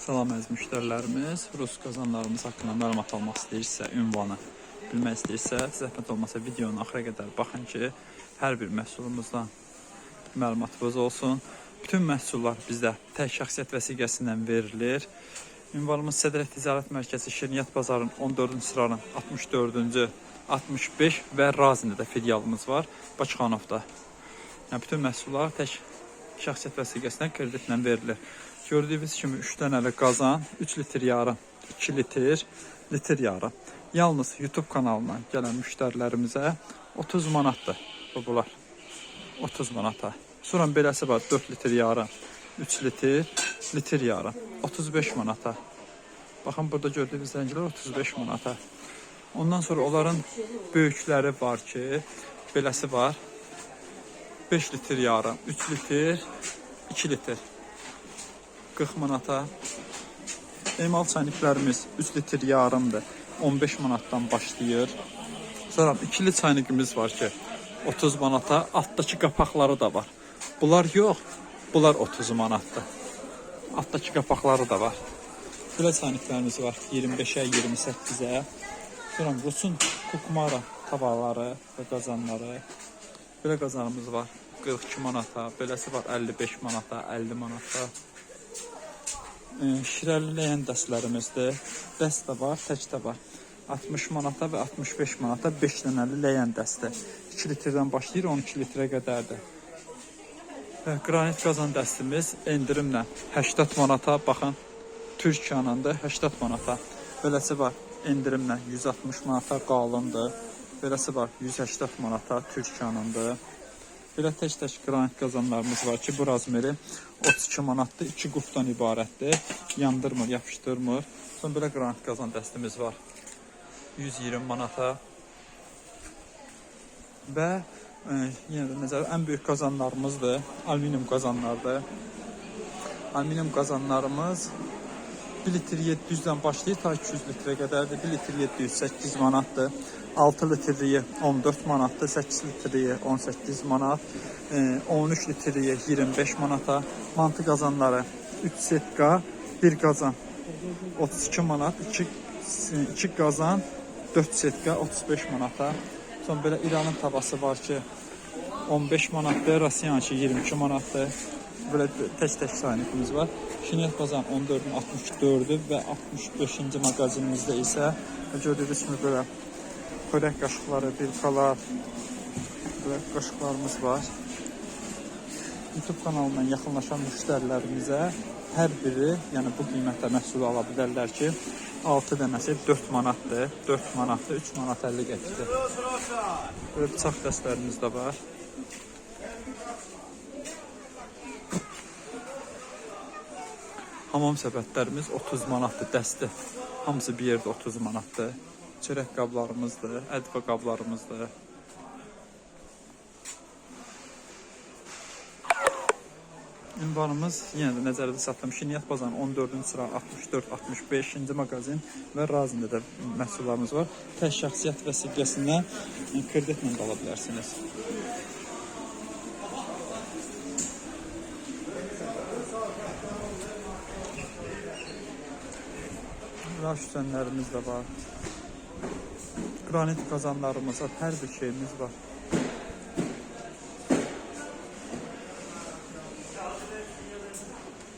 Salam əziz müştərilərimiz, Rus qazanlarımız haqqında məlumat almaq istəyirsə, ünvanı bilmək istəyirsə, zəhmət olmasa videonun axıra qədər baxın ki, hər bir məhsulumuzdan məlumatınız olsun. Bütün məhsullar bizdə tək şəxsiyyət vəsiqəsindən verilir. Ünvanımız Sədrət Ticarət Mərkəzi Şirniyyat Bazarının 14-cü sıranın 64-cü, 65 və Razində də filialımız var, Bakıxanovda. Yəni bütün məhsullar tək şəxsiyyət vəsiqəsindən kreditlə verilir. Gördüyünüz kimi 3 dənəli qazan, 3 litr yarım, 2 litr, litr yarım. Yalnız YouTube kanalından gələn müştərilərimizə 30 manatdır bu bunlar. 30 manata. Sonra beləsi var 4 litr yarım, 3 litr, litr yarım. 35 manata. Baxın burada gördüyünüz zəncilər 35 manata. Ondan sonra onların böyükləri var ki, beləsi var. 5 litr yarım, 3 litr, 2 litr. 40 manata. Emal çayniklərimiz 3 litr yarımdır. 15 manatdan başlayır. Sonra ikili çaynikimiz var ki 30 manata. Altdakı qapaqları da var. Bunlar yox, bunlar 30 manatdır. Altdakı qapaqları da var. Belə çayniklərimiz var 25-ə, 28-ə. Sonra Rusun kukmara tavaları və qazanları. Belə qazanımız var 42 manata, beləsi var 55 manata, 50 manata. Ee, Şirəli ləyən dəstlərimizdir. Dəst də var, tək də var. 60 manata və 65 manata 5 dənəli ləyən dəstə. 2 litrdən başlayır 12 litrə qədərdir. Qranit qazan dəstimiz endirimlə 80 manata baxın. Türkiyyanındır 80 manata. Beləsi var endirimlə 160 manata qalındır. Beləsi var 180 manata Türkiyyanındır. Belə tək-tək qranit qazanlarımız var ki, bu razmeri 32 manatdır, 2 qufdan ibarətdir. Yandırmır, yapışdırmır. Sonra belə qranit qazan dəstimiz var. 120 manata. Və e, yenə də nəzər ən böyük qazanlarımızdır. Alüminium qazanlardır. Alüminium qazanlarımız 1 litr 700-dən başlayır ta 200 litrə qədərdir. 1 litr 700 8 manatdır. 6 litrliyi 14 manatdır. 8 litrliyi 18 manat. e, 13 litrliyi 25 manata. Mantı qazanları 3 setka, 1 qazan 32 manat, 2 2 qazan 4 setka 35 manata. Sonra belə İranın tavası var ki 15 manatdır, Rasiyanki 22 manatdır. Böyle tək-tək saynikimiz var. Şinyət bazan 14-ün 64-ü və 65-ci mağazinimizdə isə gördüyünüz kimi belə xörək qaşıqları, bilkalar, belə qaşıqlarımız var. YouTube kanalından yaxınlaşan müştərilərimizə hər biri, yəni bu qiymətə məhsul ala bilərlər ki, 6 dənəsi 4 manatdır, 4 manatdır, 3 manat 50 qəpikdir. Böyle bıçaq dəstlərimiz də var. Hamam səbətlərimiz 30 manatdır dəsti. Hamısı bir yerdə 30 manatdır. Çörək qablarımızdır, ədva qablarımızdır. Ünvanımız yenə də nəzərdə satılmış Şinyat bazanın 14-cü sıra 64-65-ci mağazin və Razində də məhsullarımız var. Tək şəxsiyyət vəsiqəsindən kreditlə də ala bilərsiniz. Raş düzənlərimiz də var. Granit qazanlarımız var, hər bir şeyimiz var.